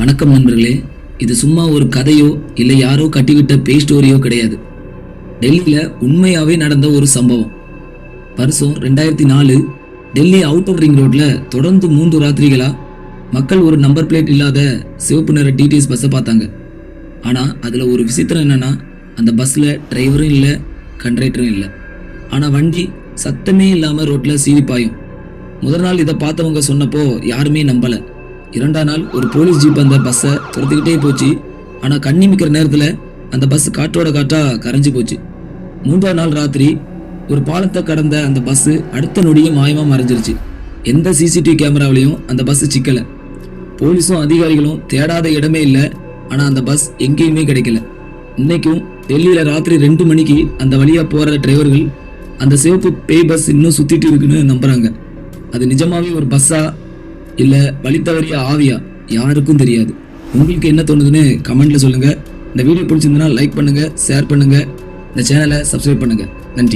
வணக்கம் நண்பர்களே. இது சும்மா ஒரு கதையோ இல்லை யாரோ கட்டிவிட்ட பே ஸ்டோரியோ கிடையாது. டெல்லியில் உண்மையாகவே நடந்த ஒரு சம்பவம். வருஷம் ரெண்டாயிரத்தி நாலு டெல்லி அவுட்டர் ரிங் ரோட்டில் தொடர்ந்து மூன்று ராத்திரிகளாக மக்கள் ஒரு நம்பர் பிளேட் இல்லாத சிவப்பு நிற டிடிஎஸ் பஸ்ஸை பார்த்தாங்க. ஆனால் அதில் ஒரு விசித்திரம் என்னென்னா அந்த பஸ்ஸில் டிரைவரும் இல்லை கண்டக்டரும் இல்லை. ஆனால் வண்டி சத்தமே இல்லாமல் ரோட்டில் சீறி பாயும். முதல் நாள் இதை பார்த்தவங்க சொன்னப்போ யாருமே நம்பலை. இரண்டாம் நாள் ஒரு போலீஸ் ஜீப் அந்த பஸ்ஸை துரத்துக்கிட்டே போச்சு. ஆனால் கண்ணி மிக்கிற நேரத்தில் அந்த பஸ் காற்றோட காட்டாக கரைஞ்சி போச்சு. மூன்றாம் நாள் ராத்திரி ஒரு பாலத்தை கடந்த அந்த பஸ் அடுத்த நொடியே மாயமாக மறைஞ்சிருச்சு. எந்த சிசிடிவி கேமராவிலையும் அந்த பஸ் சிக்கலை. போலீஸும் அதிகாரிகளும் தேடாத இடமே இல்லை. ஆனால் அந்த பஸ் எங்கேயுமே கிடைக்கல. இன்னைக்கும் டெல்லியில் ராத்திரி ரெண்டு மணிக்கு அந்த வழியாக போகிற டிரைவர்கள் அந்த சிவப்பு பேய் பஸ் இன்னும் சுற்றிட்டு இருக்குன்னு நம்புகிறாங்க அது நிஜமாகவே ஒரு பஸ்ஸாக இல்ல வழி தவறிய ஆவியா? யாருக்கும் தெரியாது. உங்களுக்கு என்ன தோணுதுன்னு கமெண்ட்ல சொல்லுங்க. இந்த வீடியோ பிடிச்சிருந்தனா லைக் பண்ணுங்க ஷேர் பண்ணுங்க. இந்த சேனலை சப்ஸ்கிரைப் பண்ணுங்க.